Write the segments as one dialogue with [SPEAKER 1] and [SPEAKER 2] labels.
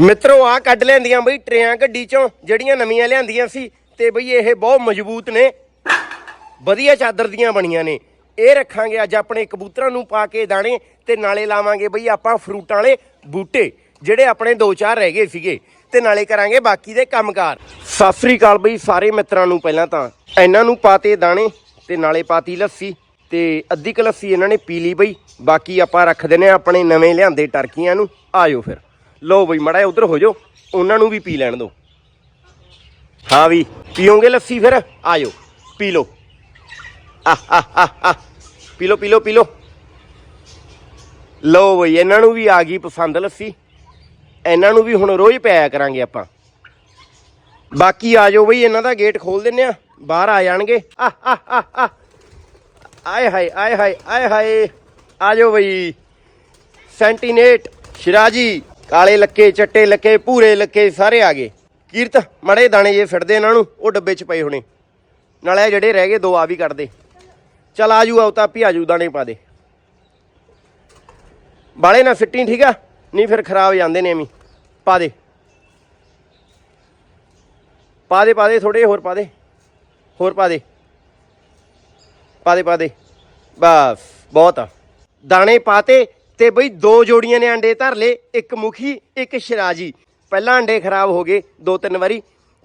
[SPEAKER 1] ਮਿੱਤਰੋ ਆ ਕੱਢ ਲੈਂਦੀਆਂ ਬਈ ਟਰੇਆਂ ਗੱਡੀ ਚੋਂ, ਜਿਹੜੀਆਂ ਨਵੀਆਂ ਲਿਆਂਦੀਆਂ ਸੀ, ਤੇ ਬਈ ਇਹ ਬਹੁਤ ਮਜ਼ਬੂਤ ਨੇ। ਵਧੀਆ ਚਾਦਰ ਦੀਆਂ ਬਣੀਆਂ ਨੇ। ਇਹ ਰੱਖਾਂਗੇ ਅੱਜ ਆਪਣੇ ਕਬੂਤਰਾਂ ਨੂੰ ਪਾ ਕੇ ਦਾਣੇ, ਤੇ ਨਾਲੇ ਲਾਵਾਂਗੇ ਬਈ ਆਪਾਂ ਫਰੂਟਾਂ ਵਾਲੇ ਬੂਟੇ, ਜਿਹੜੇ ਆਪਣੇ ਦੋ ਚਾਰ ਰਹਿ ਗਏ ਸੀਗੇ। ਤੇ ਨਾਲੇ ਕਰਾਂਗੇ ਬਾਕੀ ਦੇ ਕੰਮਕਾਰ। ਸਤਿ ਸ੍ਰੀ ਅਕਾਲ ਬਈ ਸਾਰੇ ਮਿੱਤਰਾਂ ਨੂੰ ਪਹਿਲਾਂ ਤਾਂ। ਇਹਨਾਂ ਨੂੰ ਪਾਤੇ ਦਾਣੇ, ਤੇ ਨਾਲੇ ਪਾਤੀ ਲੱਸੀ, ਤੇ ਅੱਧੀ ਕੁ ਲੱਸੀ ਇਹਨਾਂ ਨੇ ਪੀ ਲਈ ਬਈ। ਬਾਕੀ ਆਪਾਂ ਰੱਖ ਦਿੰਨੇ ਆ ਆਪਣੇ ਨਵੇਂ ਲਿਆਂਦੇ ਟਰਕੀਆਂ ਨੂੰ। ਆਇਓ ਫਿਰ। ਲਓ ਬਈ ਮੜਾ ਉਧਰ ਹੋ ਜਾਓ ਉਹਨਾਂ ਨੂੰ ਵੀ ਪੀ ਲੈਣ ਦਿਓ। ਹਾਂ ਵੀ ਪੀਓਗੇ ਲੱਸੀ ਫਿਰ? ਆਇਓ ਪੀ ਲਓ। ਆਹ, ਆਹ, ਆਹ, ਆਹ। ਪੀ ਲਓ ਪੀ ਲਓ ਪੀ ਲਓ। ਲਓ ਬਈ ਇਹਨਾਂ ਨੂੰ ਵੀ ਆ ਗਈ ਪਸੰਦ ਲੱਸੀ। ਇਹਨਾਂ ਨੂੰ ਵੀ ਹੁਣ ਰੋਜ਼ ਪਿਆਇਆ ਕਰਾਂਗੇ ਆਪਾਂ। ਬਾਕੀ ਆ ਜਾਓ ਬਈ ਇਹਨਾਂ ਦਾ ਗੇਟ ਖੋਲ ਦਿੰਨੇ ਆ ਬਾਹਰ ਆ ਜਾਣਗੇ। ਆਹ, ਆਹ, ਆਹ, ਆਹ। ਆਏ ਹਾਏ ਆਏ ਹਾਏ ਆਏ ਹਾਏ। ਆ ਜਾਓ ਬਈ। ਸੈਂਟੀਨੇਟ ਸ਼ਿਰਾਜੀ। ਕਾਲੇ ਲੱਕੇ, ਚੱਟੇ ਲੱਕੇ, ਭੂਰੇ ਲੱਕੇ ਸਾਰੇ ਆ ਗਏ। ਕੀਰਤ, ਮੜੇ ਦਾਣੇ ਜੇ ਫਿਰਦੇ ਇਹਨਾਂ ਨੂੰ, ਉਹ ਡੱਬੇ 'ਚ ਪਏ ਹੋਣੇ। ਨਾਲੇ ਆਹ ਜਿਹੜੇ ਰਹਿ ਗਏ, ਦੋ ਆ ਵੀ ਕੱਢ ਦੇ ਚਲ ਆਜੂ ਆਉ ਤਾਂ ਆਪੀ ਆਜੂ ਦਾਣੇ ਪਾ ਦੇ। ਬਾਲੇ ਨਾ ਸਿੱਟੀ, ਠੀਕ ਆ? ਨਹੀਂ ਫਿਰ ਖਰਾਬ ਜਾਂਦੇ ਨੇ ਐਵੇਂ। ਪਾ ਦੇ। ਪਾ ਦੇ ਪਾ ਦੇ ਥੋੜੇ ਹੋਰ ਪਾ ਦੇ। ਹੋਰ ਪਾ ਦੇ। ਪਾ ਦੇ ਪਾ ਦੇ। ਬਸ, ਬਹੁਤ ਆ। ਦਾਣੇ ਪਾਤੇ ਤੇ ਬਈ ਦੋ ਜੋੜੀਆਂ ਨੇ ਅੰਡੇ ਧਰ ਲਏ ਇੱਕ ਮੁਖੀ ਇੱਕ ਸ਼ਰਾਜੀ। ਪਹਿਲਾਂ ਅੰਡੇ ਖਰਾਬ ਹੋ ਗਏ ਦੋ ਤਿੰਨ ਵਾਰੀ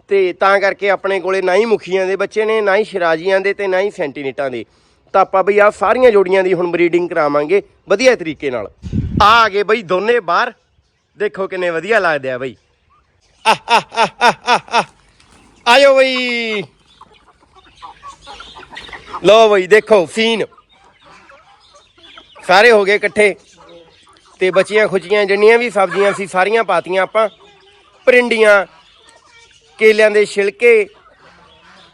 [SPEAKER 1] ਤੇ ਤਾਂ ਕਰਕੇ ਆਪਣੇ ਕੋਲੇ ਨਾ ਹੀ ਮੁਖੀਆਂ ਦੇ ਬੱਚੇ ਨੇ ਨਾ ਹੀ ਸ਼ਰਾਜੀਆਂ ਦੇ ਤੇ ਨਾ ਹੀ ਸੈਂਟੀਨੇਟਾਂ ਦੇ। ਤਾਂ ਆਪਾਂ ਬਈ ਆ ਸਾਰੀਆਂ ਜੋੜੀਆਂ ਦੀ ਹੁਣ ਬਰੀਡਿੰਗ ਕਰਾਵਾਂਗੇ ਵਧੀਆ ਤਰੀਕੇ ਨਾਲ। ਆ ਆ ਗਏ ਬਈ ਦੋਨੇ ਬਾਹਰ। ਦੇਖੋ ਕਿੰਨੇ ਵਧੀਆ ਲੱਗਦੇ ਆ ਬਈ। ਆਹ, ਆਹ, ਆਹ, ਆਹ, ਆਹ, ਆਹ। ਆਇਓ ਬਈ। ਲੋ ਬਈ ਦੇਖੋ ਸੀਨ ਸਾਰੇ ਹੋ ਗਏ ਇਕੱਠੇ। ਤੇ ਬਚੀਆਂ ਖੁਚੀਆਂ ਜਿੰਨੀਆਂ ਵੀ ਸਬਜ਼ੀਆਂ ਸੀ, ਸਾਰੀਆਂ ਪਾਤੀਆਂ ਆਪਾਂ। ਪਰਿੰਡੀਆਂ ਕੇਲਿਆਂ ਦੇ ਛਿਲਕੇ,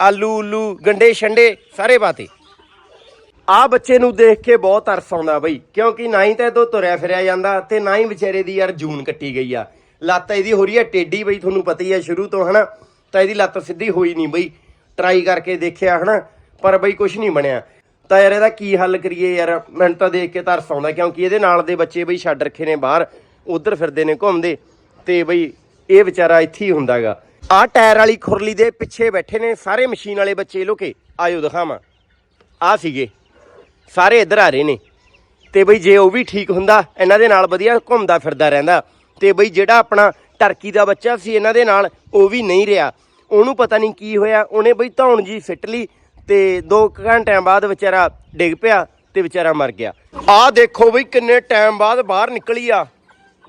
[SPEAKER 1] ਆਲੂ ਉਲੂ, ਗੰਡੇ ਛੰਡੇ, ਸਾਰੇ ਪਾਤੇ। ਆ ਬੱਚੇ ਨੂੰ ਦੇਖ ਕੇ ਬਹੁਤ ਤਰਸ ਆਉਂਦਾ ਬਈ, ਕਿਉਂਕਿ ਨਾ ਹੀ ਤਾਂ ਇਦੋਂ ਤੁਰਿਆ ਫਿਰਿਆ ਜਾਂਦਾ ਤੇ ਨਾ ਹੀ ਵਿਚਾਰੇ ਦੀ ਯਾਰ ਜੂਨ ਕੱਟੀ ਗਈ ਆ। ਲੱਤ ਇਹਦੀ ਹੋ ਰਹੀ ਹੈ ਟੇਡੀ ਬਈ, ਤੁਹਾਨੂੰ ਪਤਾ ਹੀ ਹੈ ਸ਼ੁਰੂ ਤੋਂ, ਹਨਾ? ਤਾਂ ਇਹਦੀ ਲੱਤ ਸਿੱਧੀ ਹੋਈ ਨਹੀਂ ਬਈ। ਟਰਾਈ ਕਰਕੇ ਦੇਖਿਆ, ਹਨਾ? ਪਰ ਬਈ ਕੁਝ ਨਹੀਂ ਬਣਿਆ। ਤਾਂ ਯਾਰ ਇਹਦਾ ਕੀ ਹੱਲ ਕਰੀਏ ਯਾਰ? ਮੈਨੂੰ ਤਾਂ ਦੇਖ ਕੇ ਤਰਸ ਆਉਂਦਾ ਕਿਉਂਕਿ ਇਹਦੇ ਨਾਲ ਦੇ ਬੱਚੇ ਬਈ ਛੱਡ ਰੱਖੇ ਨੇ ਬਾਹਰ, ਉਧਰ ਫਿਰਦੇ ਨੇ ਘੁੰਮਦੇ ਤੇ ਬਈ ਇਹ ਵਿਚਾਰਾ ਇੱਥੇ ਹੀ ਹੁੰਦਾਗਾ। ਆਹ ਟਾਇਰ ਵਾਲੀ ਖੁਰਲੀ ਦੇ ਪਿੱਛੇ ਬੈਠੇ ਨੇ ਸਾਰੇ ਮਸ਼ੀਨ ਵਾਲੇ ਬੱਚੇ, ਲੋਕੇ ਆਇਓ ਦਿਖਾਵਾਂ। ਆ ਸੀਗੇ, ਸਾਰੇ ਇੱਧਰ ਆ ਰਹੇ ਨੇ। ਤੇ ਬਈ ਜੇ ਉਹ ਵੀ ਠੀਕ ਹੁੰਦਾ, ਇਹਨਾਂ ਦੇ ਨਾਲ ਵਧੀਆ ਘੁੰਮਦਾ ਫਿਰਦਾ ਰਹਿੰਦਾ। ਤੇ ਬਈ ਜਿਹੜਾ ਆਪਣਾ ਟਰਕੀ ਦਾ ਬੱਚਾ ਸੀ, ਇਹਨਾਂ ਦੇ ਨਾਲ ਉਹ ਵੀ ਨਹੀਂ ਰਿਹਾ। ਉਹਨੂੰ ਪਤਾ ਨਹੀਂ ਕੀ ਹੋਇਆ, ਉਹਨੇ ਬਈ ਧੌਣ ਜੀ ਸਿੱਟ ਲਈ ਤੇ 2 ਘੰਟਿਆਂ ਬਾਅਦ ਵਿਚਾਰਾ ਡਿੱਗ ਪਿਆ ਤੇ ਵਿਚਾਰਾ ਮਰ ਗਿਆ। ਆਹ ਦੇਖੋ ਬਈ ਕਿੰਨੇ ਟਾਈਮ ਬਾਅਦ ਬਾਹਰ ਨਿਕਲੀ ਆ।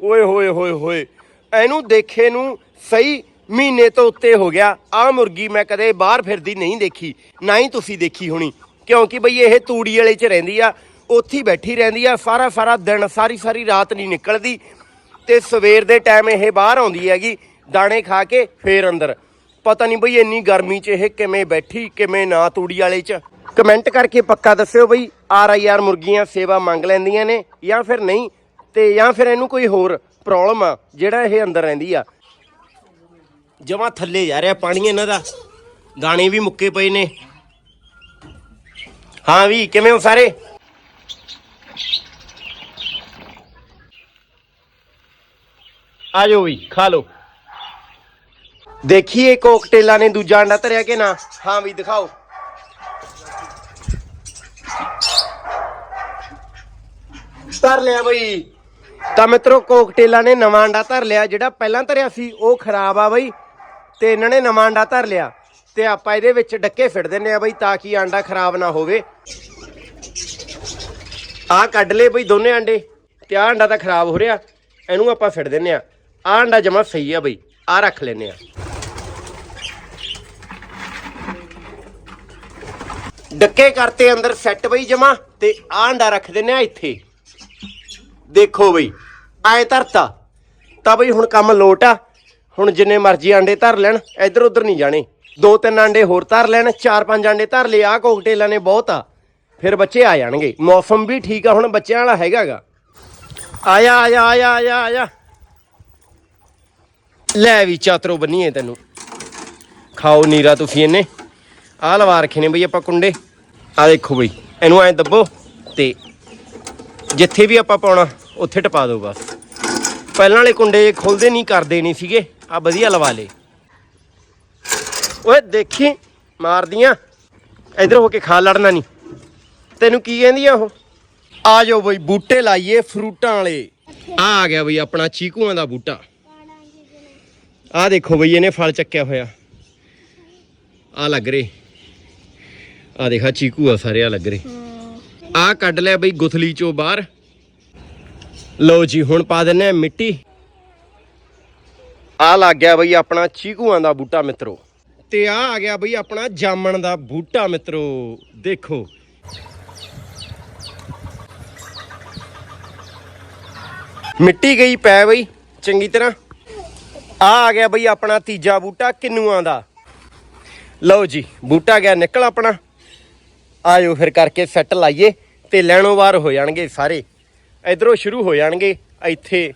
[SPEAKER 1] ਓਏ ਹੋਏ ਹੋਏ ਹੋਏ। ਇਹਨੂੰ ਦੇਖੇ ਨੂੰ ਸਹੀ ਮਹੀਨੇ ਤੋਂ ਉੱਤੇ ਹੋ ਗਿਆ। ਆ ਮੁਰਗੀ ਮੈਂ ਕਦੇ ਬਾਹਰ ਫਿਰਦੀ ਨਹੀਂ ਦੇਖੀ, ਨਾ ਹੀ ਤੁਸੀਂ ਦੇਖੀ ਹੋਣੀ। ਕਿਉਂਕਿ ਬਈ ਇਹ ਤੂੜੀ ਵਾਲੇ 'ਚ ਰਹਿੰਦੀ ਆ, ਉੱਥੇ ਹੀ ਬੈਠੀ ਰਹਿੰਦੀ ਆ, ਸਾਰਾ ਸਾਰਾ ਦਿਨ, ਸਾਰੀ ਸਾਰੀ ਰਾਤ ਨਹੀਂ ਨਿਕਲਦੀ। ਤੇ ਸਵੇਰ ਦੇ ਟਾਈਮ ਇਹ ਬਾਹਰ ਆਉਂਦੀ ਹੈਗੀ, ਦਾਣੇ ਖਾ ਕੇ ਫੇਰ ਅੰਦਰ। ਪਤਾ ਨਹੀਂ ਬਈ ਇੰਨੀ ਗਰਮੀ 'ਚ ਇਹ ਕਿਵੇਂ ਬੈਠੀ, ਕਿਵੇਂ ਨਾ ਤੂੜੀ ਵਾਲੇ 'ਚ। ਕਮੈਂਟ ਕਰਕੇ ਪੱਕਾ ਦੱਸਿਓ ਬਈ, ਆਰ ਆਈ ਆਰ ਮੁਰਗੀਆਂ ਸੇਵਾ ਮੰਗ ਲੈਂਦੀਆਂ ਨੇ ਜਾਂ ਫਿਰ ਨਹੀਂ, ਤੇ ਜਾਂ ਫਿਰ ਇਹਨੂੰ ਕੋਈ ਹੋਰ ਪ੍ਰੋਬਲਮ ਆ, ਜਿਹੜਾ ਇਹ ਅੰਦਰ ਰਹਿੰਦੀ ਆ। ਜਮਾ ਥੱਲੇ ਜਾ ਰਿਹਾ ਪਾਣੀ ਇਹਨਾਂ ਦਾ। ਦਾਣੇ ਵੀ ਮੁੱਕੇ ਪਏ ਨੇ। ਹਾਂ ਵੀ, ਕਿਵੇਂ ਹੋ ਸਾਰੇ? ਆ ਜਾਓ ਵੀ ਖਾ ਲਓ। ਦੇਖੀਏ ਕੋਕਟੇਲਾਂ ਨੇ ਦੂਜਾ ਅੰਡਾ ਧਰਿਆ ਕਿ ਨਾ? ਹਾਂ ਵੀ, ਦਿਖਾਓ। ਧਰ ਲਿਆ ਬਈ। ਤਾਂ ਮਿੱਤਰੋ, ਕੋਕਟੇਲਾਂ ਨੇ ਨਵਾਂ ਅੰਡਾ ਧਰ ਲਿਆ। ਜਿਹੜਾ ਪਹਿਲਾਂ ਧਰਿਆ ਸੀ, ਉਹ ਖਰਾਬ ਆ ਬਈ। ਤੇ ਇਹਨਾਂ ਨੇ ਨਵਾਂ ਅੰਡਾ ਧਰ ਲਿਆ। ਤੇ ਆਪਾਂ ਇਹਦੇ ਵਿੱਚ ਡੱਕੇ ਫਿੜ ਦਿੰਨੇ ਆ ਬਈ, ਤਾਂ ਕਿ ਅੰਡਾ ਖਰਾਬ ਨਾ ਹੋਵੇ। ਆਹ ਕੱਢ ਲਏ ਬਈ ਦੋਨੇ ਅੰਡੇ ਤੇ ਆਹ ਅੰਡਾ ਤਾਂ ਖਰਾਬ ਹੋ ਰਿਹਾ। ਇਹਨੂੰ ਆਪਾਂ ਫਿੜ ਦਿੰਨੇ ਆ। ਆਹ ਅੰਡਾ ਜਮਾ ਸਹੀ ਆ ਬਈ। ਆਹ ਰੱਖ ਲੈਨੇ ਆ। ਡੱਕੇ ਕਰਤੇ ਅੰਦਰ ਸੈੱਟ ਬਈ ਜਮਾ ਤੇ ਆਹ ਅੰਡਾ ਰੱਖ ਦਿੰਨੇ ਆ ਇੱਥੇ। ਦੇਖੋ ਬਈ ਐ ਧਰਤਾ। ਤਾਂ ਬਈ ਹੁਣ ਕੰਮ ਲੋਟ ਆ। ਹੁਣ ਜਿੰਨੇ ਮਰਜ਼ੀ ਆਂਡੇ ਧਰ ਲੈਣ, ਇੱਧਰ ਉੱਧਰ ਨਹੀਂ ਜਾਣੇ। ਦੋ ਤਿੰਨ ਆਂਡੇ ਹੋਰ ਧਰ ਲੈਣ, ਚਾਰ ਪੰਜ ਆਂਡੇ ਧਰ ਲਏ ਆ ਕੋਕਟੇਲਾਂ ਨੇ ਬਹੁਤ ਆ। ਫਿਰ ਬੱਚੇ ਆ ਜਾਣਗੇ। ਮੌਸਮ ਵੀ ਠੀਕ ਆ, ਹੁਣ ਬੱਚਿਆਂ ਵਾਲਾ ਹੈਗਾਗਾ ਆਇਆ ਆਇਆ ਆਇਆ ਆਇਆ ਆਇਆ। ਲੈ ਵੀ ਚਾਤਰੋ ਬੰਨੀਏ ਤੈਨੂੰ। ਖਾਓ ਨੀਰਾ ਤੁਸੀਂ ਇਹਨੇ। ਆਹ ਲਵਾ ਰੱਖੇ ਨੇ ਬਈ ਆਪਾਂ ਕੁੰਡੇ। ਆ ਦੇਖੋ ਬਈ, ਇਹਨੂੰ ਐਂ ਦੱਬੋ ਤੇ ਜਿੱਥੇ ਵੀ ਆਪਾਂ ਪਾਉਣਾ, ਉੱਥੇ ਟਪਾ ਦਿਓ ਬਸ। ਪਹਿਲਾਂ ਵਾਲੇ ਕੁੰਡੇ ਖੁੱਲਦੇ ਨਹੀਂ, ਕਰਦੇ ਨਹੀਂ ਸੀਗੇ ਆ ਵਧੀਆ ਲਵਾ ਲੇ ਓਏ, ਦੇਖੀ, ਮਾਰਦੀਆਂ। ਇਧਰ ਹੋ ਕੇ ਖਾ ਲੜਨਾ ਨਹੀਂ। ਤੈਨੂੰ ਕੀ ਕਹਿੰਦੀ ਆ ਉਹ? ਆ ਜਾਓ ਬਈ, ਬੂਟੇ ਲਾਈਏ ਫਰੂਟਾਂ ਵਾਲੇ। ਆ ਆ ਗਿਆ ਬਈ ਆਪਣਾ ਚੀਕੂਆਂ ਦਾ ਬੂਟਾ। ਆ ਦੇਖੋ ਬਈ, ਇਹਨੇ ਫਲ ਚੱਕਿਆ ਹੋਇਆ। ਆ ਲੱਗ ਰਹੇ। ਆ ਦੇਖਾ ਚੀਕੂ ਆ ਸਾਰੇ ਆ ਲੱਗ ਰਹੇ। ਆ ਕੱਢ ਲਿਆ ਬਈ ਗੁਥਲੀ ਚੋਂ ਬਾਹਰ। ਲਓ ਜੀ, ਹੁਣ ਪਾ ਦਿੰਨੇ ਆ ਮਿੱਟੀ। ਆ ਲੱਗ ਗਿਆ ਬਈ ਆਪਣਾ ਚੀਕੂਆਂ ਦਾ ਬੂਟਾ ਮਿੱਤਰੋ। ਤੇ ਆ ਆ ਗਿਆ ਬਈ ਆਪਣਾ ਜਾਮਣ ਦਾ ਬੂਟਾ ਮਿੱਤਰੋ, ਦੇਖੋ। ਮਿੱਟੀ ਗਈ ਪੈ ਬਈ, ਚੰਗੀ ਤਰ੍ਹਾਂ। ਆ ਆ ਗਿਆ ਬਈ ਆਪਣਾ ਤੀਜਾ ਬੂਟਾ ਕਿੰਨੂਆਂ ਦਾ। ਲਓ ਜੀ, ਬੂਟਾ ਗਿਆ ਨਿਕਲ ਆਪਣਾ। ਆਇਓ ਫਿਰ ਕਰਕੇ ਸੈੱਟ ਲਾਈਏ ਤੇ ਲੈਣੋਂ ਵਾਰ ਹੋ ਜਾਣਗੇ ਸਾਰੇ। ਇਧਰੋਂ ਸ਼ੁਰੂ ਹੋ ਜਾਣਗੇ। ਇੱਥੇ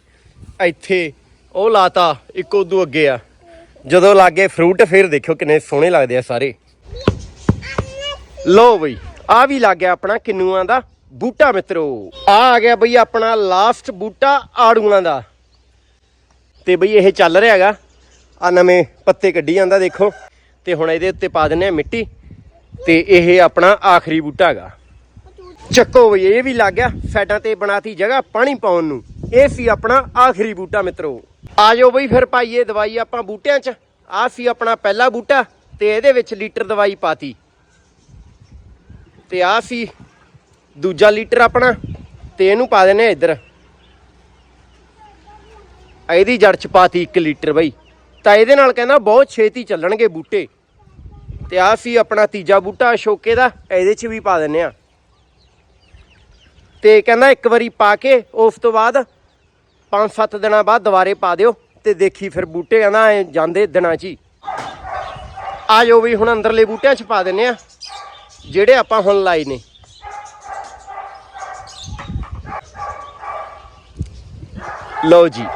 [SPEAKER 1] ਇੱਥੇ, ਉਹ ਲਾਤਾ, ਇੱਕ ਉਦੋਂ ਅੱਗੇ ਆ। ਜਦੋਂ ਲਾਗੇ ਫਰੂਟ ਫਿਰ ਦੇਖਿਓ ਕਿੰਨੇ ਸੋਹਣੇ ਲੱਗਦੇ ਆ ਸਾਰੇ। ਲਓ ਬਈ ਆ ਵੀ ਲੱਗ ਗਿਆ ਆਪਣਾ ਕਿੰਨੂਆਂ ਦਾ। ਬੂਟਾ ਮਿੱਤਰੋ ਆ ਆ ਗਿਆ ਬਈ ਆਪਣਾ ਲਾਸਟ ਬੂਟਾ ਆੜੂਆਂ ਦਾ। ਤੇ ਬਈ ਇਹ ਚੱਲ ਰਿਹਾ ਹੈਗਾ। ਆ ਨਵੇਂ ਪੱਤੇ ਕੱਢੀ ਜਾਂਦਾ ਦੇਖੋ। ਤੇ ਹੁਣ ਇਹਦੇ ਉੱਤੇ ਪਾ ਦਿੰਨੇ ਆ ਮਿੱਟੀ। ਤੇ ਇਹ ਆਪਣਾ ਆਖਰੀ ਬੂਟਾ ਹੈਗਾ। ਚੱਕੋ ਬਈ, ਇਹ ਵੀ ਲੱਗ ਗਿਆ। ਸਾਈਡਾਂ ਤੇ ਬਣਾਤੀ ਜਗ੍ਹਾ ਪਾਣੀ ਪਾਉਣ ਨੂੰ। ਇਹ ਸੀ ਆਪਣਾ ਆਖਰੀ ਬੂਟਾ ਮਿੱਤਰੋ। ਆ ਜਾਓ ਬਈ ਫਿਰ ਪਾਈਏ ਦਵਾਈ ਆਪਾਂ ਬੂਟਿਆਂ 'ਚ। ਆ ਸੀ ਆਪਣਾ ਪਹਿਲਾ ਬੂਟਾ ਤੇ ਇਹਦੇ ਵਿੱਚ ਲੀਟਰ ਦਵਾਈ ਪਾਤੀ। ਤੇ ਆ ਸੀ ਦੂਜਾ ਲੀਟਰ ਆਪਣਾ ਤੇ ਇਹਨੂੰ ਪਾ ਦੇਣੇ ਆ ਇੱਧਰ। ਇਹਦੀ ਜੜ ਚ ਪਾਤੀ 1 ਲੀਟਰ ਬਈ। ਤਾਂ ਇਹਦੇ ਨਾਲ ਕਹਿੰਦਾ ਬਹੁਤ ਛੇਤੀ ਚੱਲਣਗੇ ਬੂਟੇ। ਤੇ ਆ ਸੀ ਆਪਣਾ ਤੀਜਾ ਬੂਟਾ ਅਸ਼ੋਕੇ ਦਾ, ਇਹਦੇ ਚ ਵੀ ਪਾ ਦਿੰਨੇ ਆ ਤੇ ਕਹਿੰਦਾ ਇੱਕ ਵਾਰੀ ਪਾ ਕੇ, ਉਸ ਤੋਂ ਬਾਅਦ 5-7 ਦਿਨਾਂ ਬਾਅਦ ਦੁਬਾਰੇ ਪਾ ਦਿਓ ਤੇ ਦੇਖੀ ਫਿਰ ਬੂਟੇ, ਕਹਿੰਦਾ ਐ ਜਾਂਦੇ ਦਿਨਾਂ 'ਚ ਹੀ। ਆ ਜਾਓ ਵੀ ਹੁਣ ਅੰਦਰਲੇ ਬੂਟਿਆਂ 'ਚ ਪਾ ਦਿੰਨੇ ਆ ਜਿਹੜੇ ਆਪਾਂ ਹੁਣ ਲਾਏ ਨੇ। ਲਓ ਜੀ।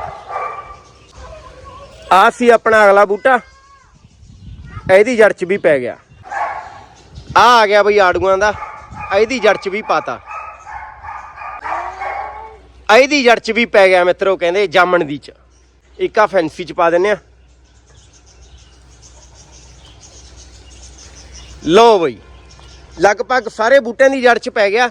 [SPEAKER 1] ਆ ਸੀ ਆਪਣਾ ਅਗਲਾ ਬੂਟਾ। ਇਹਦੀ ਜੜ 'ਚ ਵੀ ਪੈ ਗਿਆ। ਆ ਆ ਗਿਆ ਬਈ ਆੜੂਆਂ ਦਾ। ਇਹਦੀ ਜੜ 'ਚ ਵੀ ਪਾਤਾ। ਇਹਦੀ ਜੜ 'ਚ ਵੀ ਪੈ ਗਿਆ ਮਿੱਤਰੋ ਕਹਿੰਦੇ ਜਾਮਣ ਦੀ 'ਚ। ਇੱਕ ਆ ਫੈਂਸੀ 'ਚ ਪਾ ਦਿੰਨੇ ਆ। ਲੋ ਬਈ, ਲਗਭਗ ਸਾਰੇ ਬੂਟਿਆਂ ਦੀ ਜੜ 'ਚ ਪੈ ਗਿਆ।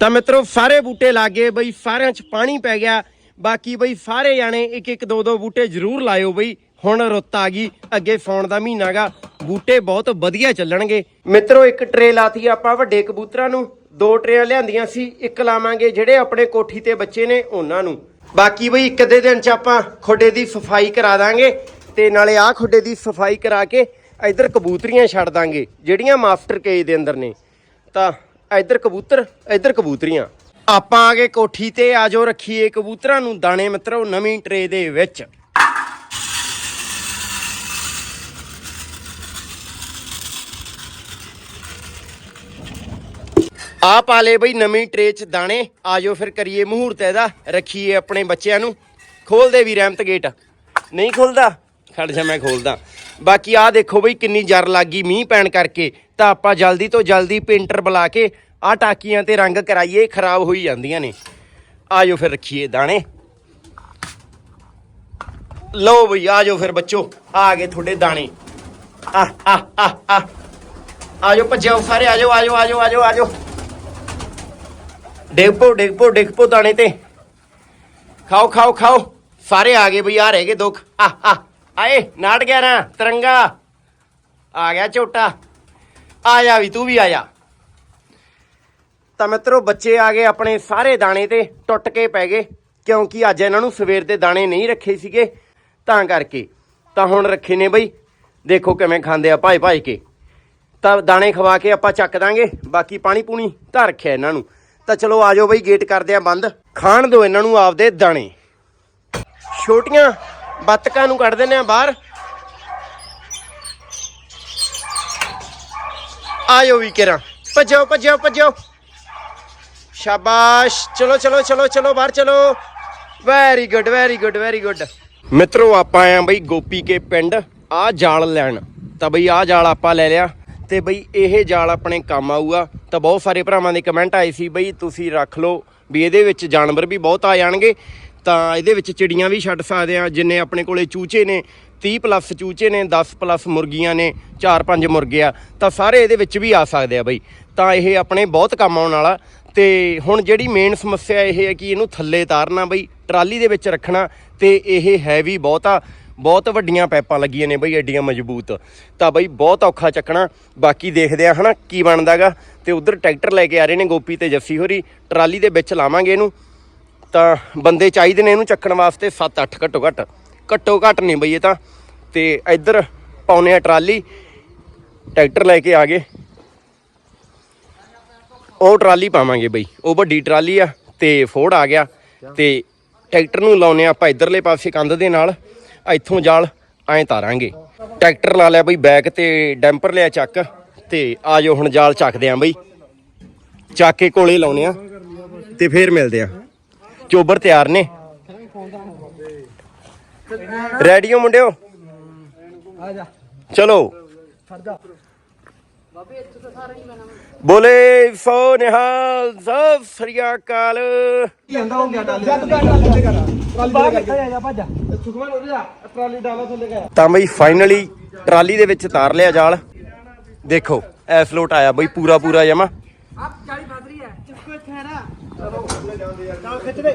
[SPEAKER 1] ਤਾਂ ਮਿੱਤਰੋ ਸਾਰੇ ਬੂਟੇ ਲਾਗੇ ਬਈ ਸਾਰਿਆਂ 'ਚ ਪਾਣੀ ਪੈ ਗਿਆ। ਬਾਕੀ ਬਈ ਸਾਰੇ ਜਾਣੇ ਇੱਕ ਇੱਕ ਦੋ ਦੋ ਬੂਟੇ ਜ਼ਰੂਰ ਲਾਇਓ ਬਈ। ਹੁਣ ਰੁੱਤ ਆ ਗਈ, ਅੱਗੇ ਸੌਣ ਦਾ ਮਹੀਨਾਗਾ ਬੂਟੇ ਬਹੁਤ ਵਧੀਆ ਚੱਲਣਗੇ। ਮਿੱਤਰੋ, ਇੱਕ ਟਰੇ ਲਾਤੀ ਆਪਾਂ ਵੱਡੇ ਕਬੂਤਰਾਂ ਨੂੰ। ਦੋ ਟਰੇਆਂ ਲਿਆਂਦੀਆਂ ਸੀ, ਇੱਕ ਲਾਵਾਂਗੇ ਜਿਹੜੇ ਆਪਣੇ ਕੋਠੀ ਤੇ ਬੱਚੇ ਨੇ ਉਹਨਾਂ ਨੂੰ। ਬਾਕੀ ਬਈ ਇੱਕ ਅੱਧੇ ਦਿਨ 'ਚ ਆਪਾਂ ਖੁੱਡੇ ਦੀ ਸਫ਼ਾਈ ਕਰਾ ਦਾਂਗੇ ਤੇ ਨਾਲੇ ਆਹ ਖੁੱਡੇ ਦੀ ਸਫ਼ਾਈ ਕਰਾ ਕੇ ਇੱਧਰ ਕਬੂਤਰੀਆਂ ਛੱਡ ਦਾਂਗੇ, ਜਿਹੜੀਆਂ ਮਾਸਟਰ ਕੇਜ ਦੇ ਅੰਦਰ ਨੇ। ਤਾਂ ਇੱਧਰ ਕਬੂਤਰ, ਇੱਧਰ ਕਬੂਤਰੀਆਂ। ਆਪਾਂ ਆ ਗਏ ਕੋਠੀ ਤੇ ਆਜੋ ਰੱਖੀਏ ਕਬੂਤਰਾਂ ਨੂੰ ਦਾਣੇ ਮਿੱਤਰੋ ਨਵੀਂ ਟਰੇ ਦੇ ਵਿੱਚ। ਆ ਪਾ ਲੇ ਬਈ ਨਵੀਂ ਟਰੇ 'ਚ ਦਾਣੇ ਆਜੋ ਫਿਰ ਕਰੀਏ ਮਹੂਰਤ ਇਹਦਾ, ਰੱਖੀਏ ਆਪਣੇ ਬੱਚਿਆਂ ਨੂੰ। ਖੋਲਦੇ ਵੀ ਰਹਿਮਤ ਗੇਟ। ਨਹੀਂ ਖੁੱਲਦਾ? ਖੜ ਜਾ ਮੈਂ ਖੋਲਦਾ। ਬਾਕੀ ਆ ਦੇਖੋ ਬਈ ਕਿੰਨੀ ਜਰ ਲੱਗੀ ਮੀਂਹ ਪੈਣ ਕਰਕੇ। ਤਾਂ ਆਪਾਂ ਜਲਦੀ ਤੋਂ ਜਲਦੀ ਪੇਂਟਰ ਬੁਲਾ ਕੇ ਆ ਟਾਕੀਆਂ ਤੇ ਰੰਗ ਕਰਾਈਏ, ਖਰਾਬ ਹੋਈ ਜਾਂਦੀਆਂ ਨੇ। ਆਜੋ ਫਿਰ ਰੱਖੀਏ ਦਾਣੇ। ਲਓ ਬਈ, ਆਜੋ ਫਿਰ ਬੱਚੋ, ਆ ਗਏ ਤੁਹਾਡੇ ਦਾਣੇ। ਆ ਆ ਆ ਆ। ਆਜੋ ਭੱਜੋ ਸਾਰੇ ਆਜੋ ਆਜੋ ਆਜੋ ਆਜੋ ਆਜੋ। ਡੇਗਪੋ ਡੇਗਪੋ ਡੇਗਪੋ ਦਾਣੇ ਤੇ। ਖਾਓ ਖਾਓ ਖਾਓ। ਸਾਰੇ ਆ ਗਏ ਬਈ, ਆ ਰਹਿ ਗਏ ਦੁੱਖ। ਆ ਆ, ਆਏ ਨਾਟ ਗਿਆ ਨਾ ਤਿਰੰਗਾ। ਆ ਗਿਆ ਝੋਟਾ। ਆ ਜਾ ਵੀ, ਤੂੰ ਵੀ ਆ ਜਾ। ਤਾਂ ਮਿੱਤਰੋ ਬੱਚੇ ਆ ਗਏ ਆਪਣੇ ਸਾਰੇ ਦਾਣੇ ਤੇ ਟੁੱਟ ਕੇ ਪੈ ਗਏ, ਕਿਉਂਕਿ ਅੱਜ ਇਹਨਾਂ ਨੂੰ ਸਵੇਰ ਦੇ ਦਾਣੇ ਨਹੀਂ ਰੱਖੇ ਸੀਗੇ। ਤਾਂ ਕਰਕੇ ਤਾਂ ਹੁਣ ਰੱਖੇ ਨੇ ਬਈ। ਦੇਖੋ ਕਿਵੇਂ ਖਾਂਦੇ ਆ ਭਾਈ ਭਾਈ ਕੇ। ਤਾਂ ਦਾਣੇ ਖਵਾ ਕੇ ਆਪਾਂ ਚੱਕ ਦਾਂਗੇ, ਬਾਕੀ ਪਾਣੀ ਪੂਣੀ ਧਰ ਰੱਖਿਆ ਇਹਨਾਂ ਨੂੰ। ਤਾਂ ਚਲੋ ਆਜੋ ਬਈ, ਗੇਟ ਕਰਦੇ ਆ ਬੰਦ। ਖਾਣ ਦਿਓ ਇਹਨਾਂ ਨੂੰ ਆਪਦੇ ਦਾਣੇ। ਛੋਟੀਆਂ ਬੱਤਕਾਂ ਨੂੰ ਕੱਢ ਦਿੰਦੇ ਆ ਬਾਹਰ। ਆਇਓ ਵੀ ਕਿਰਾਂ ਭੱਜੋ ਭੱਜੋ ਭੱਜੋ। ਸ਼ਾਬਾਸ਼। ਚਲੋ ਚਲੋ ਚਲੋ ਚਲੋ, ਬਾਹਰ ਚਲੋ। Very good very good very good ਮਿੱਤਰੋ, ਆਪਾਂ ਆਏ ਆ ਬਈ ਗੋਪੀ ਕੇ ਪਿੰਡ, ਆ ਜਾਲ ਲੈਣ। ਤਾਂ ਬਈ ਆ ਜਾਲ ਆਪਾਂ ਲੈ ਲਿਆ। ਤੇ ਬਈ ਇਹ ਜਾਲ ਆਪਣੇ ਕੰਮ ਆਊਗਾ। ਤਾਂ ਬਹੁਤ ਸਾਰੇ ਭਰਾਵਾਂ ਦੇ ਕਮੈਂਟ ਆਏ ਸੀ ਬਈ, ਤੁਸੀਂ ਰੱਖ ਲਓ। ਵੀ ਇਹਦੇ ਵਿੱਚ ਜਾਨਵਰ ਵੀ ਬਹੁਤ ਆ ਜਾਣਗੇ। ਤਾਂ ਇਹਦੇ ਵਿੱਚ ਚਿੜੀਆਂ ਵੀ ਛੱਡ ਸਕਦੇ ਆ, ਜਿੰਨੇ ਆਪਣੇ ਕੋਲੇ ਚੂਚੇ ਨੇ। 30 ਪਲੱਸ ਚੂਚੇ ਨੇ 10 ਪਲੱਸ ਮੁਰਗੀਆਂ ਨੇ 4-5 ਮੁਰਗੇ ਆ। ਤਾਂ ਸਾਰੇ ਇਹਦੇ ਵਿੱਚ ਵੀ ਆ ਸਕਦੇ ਆ ਬਈ। ਤਾਂ ਇਹ ਆਪਣੇ ਬਹੁਤ ਕੰਮ ਆਉਣ ਵਾਲਾ। ਤੇ ਹੁਣ ਜਿਹੜੀ ਮੇਨ ਸਮੱਸਿਆ ਇਹ ਹੈ ਕਿ ਇਹਨੂੰ ਥੱਲੇ ਤਾਰਨਾ ਬਈ, ਟਰਾਲੀ ਦੇ ਵਿੱਚ ਰੱਖਣਾ ਤੇ ਇਹ ਹੈਵੀ ਬਹੁਤਾ ਬਹੁਤ ਵੱਡੀਆਂ ਪਾਈਪਾਂ ਲੱਗੀਆਂ ਨੇ ਬਈ ਐਡੀਆਂ ਮਜ਼ਬੂਤ। ਤਾਂ ਬਈ ਬਹੁਤ ਔਖਾ ਚੱਕਣਾ, ਬਾਕੀ ਦੇਖਦੇ ਆ ਹਨਾ ਕੀ ਬਣਦਾਗਾ। ਤੇ ਉਧਰ ਟਰੈਕਟਰ ਲੈ ਕੇ ਆ ਰਹੇ ਨੇ ਗੋਪੀ ਤੇ ਜੱਸੀ ਹੋਰੀ, ਟਰਾਲੀ ਦੇ ਵਿੱਚ ਲਾਵਾਂਗੇ ਇਹਨੂੰ। ਤਾਂ ਬੰਦੇ ਚਾਹੀਦੇ ਨੇ ਇਹਨੂੰ ਚੱਕਣ ਵਾਸਤੇ 7-8 ਘੱਟੋ ਘੱਟ। ਘੱਟੋ ਘੱਟ ਨਹੀਂ ਬਈ ਇਹ ਤਾਂ। ਤੇ ਇੱਧਰ ਪਾਉਨੇ ਆ ਟਰਾਲੀ, ਟਰੈਕਟਰ ਲੈ ਕੇ ਆ ਗਏ। ਉਹ ਟਰਾਲੀ ਪਾਵਾਂਗੇ ਬਈ। ਉਹ ਵੱਡੀ ਟਰਾਲੀ ਆ ਤੇ ਫੋੜ ਆ ਗਿਆ ਤੇ ਟਰੈਕਟਰ ਨੂੰ ਲਾਉਨੇ ਆਪਾਂ ਇਧਰਲੇ ਪਾਸੇ ਕੰਧ ਦੇ ਨਾਲ ਇੱਥੋਂ ਜਾਲ ਐਂ ਤਾਰਾਂਗੇ। ਟਰੈਕਟਰ ਲਾ ਲਿਆ ਬਈ ਬੈਕ ਤੇ ਡੈਂਪਰ ਲਿਆ ਚੱਕ ਤੇ ਆ ਜਾਓ ਹੁਣ ਜਾਲ ਚੱਕਦੇ ਆਂ ਬਈ। ਚੱਕ ਕੇ ਕੋਲੇ ਲਾਉਨੇ ਆ ਤੇ ਫੇਰ ਮਿਲਦੇ ਆ ਚੋਬਰ ਤਿਆਰ ਨੇ। ਰੈਡੀਓ ਮੁੰਡਿਓ।
[SPEAKER 2] ਆ ਜਾ।
[SPEAKER 1] ਚਲੋ। ਬੋਲੇ ਸੋ ਨਿਹਾਲ ਸਤਿ ਸ੍ਰੀ ਅਕਾਲ।
[SPEAKER 2] ਕੀ ਆਂਦਾ ਹੋ ਗਿਆ ਡਾਲੇ ਜਦ ਕਰ ਥੱਲੇ ਕਰ ਟਰਾਲੀ ਬਾਹਰ ਕਿੱਥੇ ਆ ਜਾ ਭੱਜ। ਸੁਖਮਨ ਉੱਡ ਜਾ ਟਰਾਲੀ ਡਾਲਾ ਥੱਲੇ ਕਰ
[SPEAKER 1] ਤਾਂ ਬਈ ਫਾਈਨਲੀ ਟਰਾਲੀ ਦੇ ਵਿੱਚ ਤਾਰ ਲਿਆ ਜਾਲ। ਦੇਖੋ ਐਸ ਲੋਟ ਆਇਆ ਬਈ ਪੂਰਾ ਪੂਰਾ ਜਮਾ।
[SPEAKER 2] ਆਪ 40 ਵੱਧ ਰਹੀ ਹੈ। ਚੁੱਕੋ ਠਹਿਰਾ ਚਲੋ ਥੱਲੇ ਜਾਂਦੇ ਯਾਰ ਚੱਲ ਖਿੱਚ ਦੇ।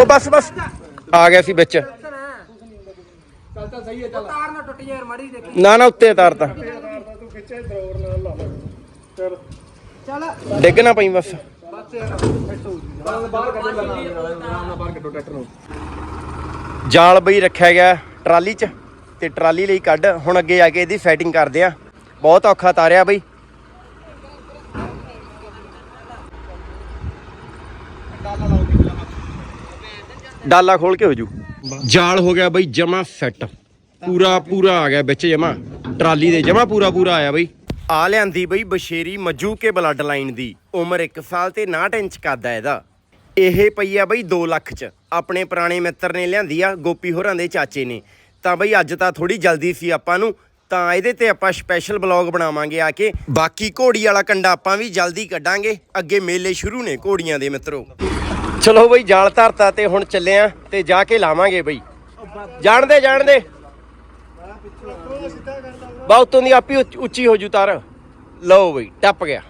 [SPEAKER 1] ਉਹ ਬਸ ਬਸ। ਆ ਗਿਆ ਸੀ ਵਿੱਚ।
[SPEAKER 2] ਚੱਲ ਚੱਲ ਸਹੀ ਹੈ ਚੱਲ। ਤਾਰ ਨਾ ਟੁੱਟ ਜਾ ਯਾਰ ਮੜੀ ਦੇਖੀ।
[SPEAKER 1] ਨਾ ਨਾ ਉੱਤੇ ਤਾਰਤਾ
[SPEAKER 2] ਤੂੰ। ਖਿੱਚੇ ਦਰੋਰ ਨਾਲ ਲਾ ਚੱਲ। ਚੱਲ।
[SPEAKER 1] ਡਿੱਗ ਨਾ ਪਈ ਬਸ।
[SPEAKER 2] ਬਸ ਯਾਰ ਫਿੱਟ ਹੋ ਜੂਗਾ ਬਾਹਰ ਕੱਢੋ ਆਰਾਮ ਨਾਲ ਬਾਹਰ ਕੱਢੋ ਟਰੈਕਟਰ ਨੂੰ।
[SPEAKER 1] ਜਾਲ ਬਈ ਰੱਖਿਆ ਗਿਆ ਟਰਾਲੀ 'ਚ ਤੇ ਟਰਾਲੀ ਲਈ ਕੱਢ। ਹੁਣ ਅੱਗੇ ਜਾ ਕੇ ਇਹਦੀ ਸੈਟਿੰਗ ਕਰਦੇ ਆ। ਬਹੁਤ ਔਖਾ ਤਾਰਿਆ ਬਈ। ਡਾਲਾ ਖੋਲ ਕੇ ਹੋ ਜੂ ਜਾਲ ਹੋ ਗਿਆ ਬਈ, ਜਮਾ ਸੈੱਟ ਪੂਰਾ ਪੂਰਾ ਆ ਗਿਆ ਵਿੱਚ ਜਮਾ। ਟਰਾਲੀ ਦੇ ਜਮਾ ਪੂਰਾ ਪੂਰਾ ਆਇਆ ਬਈ। ਆ ਲਿਆਂਦੀ ਬਈ ਬਸ਼ੇਰੀ ਮੱਜੂ ਕੇ ਬਲੱਡ ਲਾਈਨ ਦੀ। ਉਮਰ 1 ਸਾਲ ਤੇ 69 ਇੰਚ ਕੱਦ ਆ ਇਹਦਾ। ਇਹ ਪਈ ਆ ਬਈ 2 ਲੱਖ ਚ। ਆਪਣੇ ਪੁਰਾਣੇ ਮਿੱਤਰ ਨੇ ਲਿਆਂਦੀ ਆ, ਗੋਪੀ ਹੋਰਾਂ ਦੇ ਚਾਚੇ ਨੇ। ਤਾਂ ਬਈ ਅੱਜ ਤਾਂ ਥੋੜੀ ਜਲਦੀ ਸੀ ਆਪਾਂ ਨੂੰ। ਤਾਂ ਇਹਦੇ ਤੇ ਆਪਾਂ ਸਪੈਸ਼ਲ ਬਲੌਗ ਬਣਾਵਾਂਗੇ ਆ ਕੇ। ਬਾਕੀ ਘੋੜੀ ਵਾਲਾ ਕੰਡਾ ਆਪਾਂ ਵੀ ਜਲਦੀ ਕੱਢਾਂਗੇ। ਅੱਗੇ ਮੇਲੇ ਸ਼ੁਰੂ ਨੇ ਘੋੜੀਆਂ ਦੇ ਮਿੱਤਰੋ। ਚਲੋ ਬਈ, ਜਾਲ ਧਰਤਾ ਤੇ ਹੁਣ ਚੱਲੇ ਆ ਤੇ ਜਾ ਕੇ ਲਾਵਾਂਗੇ ਬਈ। ਜਾਣਦੇ ਜਾਣਦੇ। ਜਾਣ ਦੇ ਬਾ, ਉਤੋਂ ਦੀ ਆਪੀ ਉੱਚ- ਉੱਚੀ ਹੋ ਜੂ ਤਾਰ। ਲਓ ਬਈ, ਟੱਪ ਗਿਆ।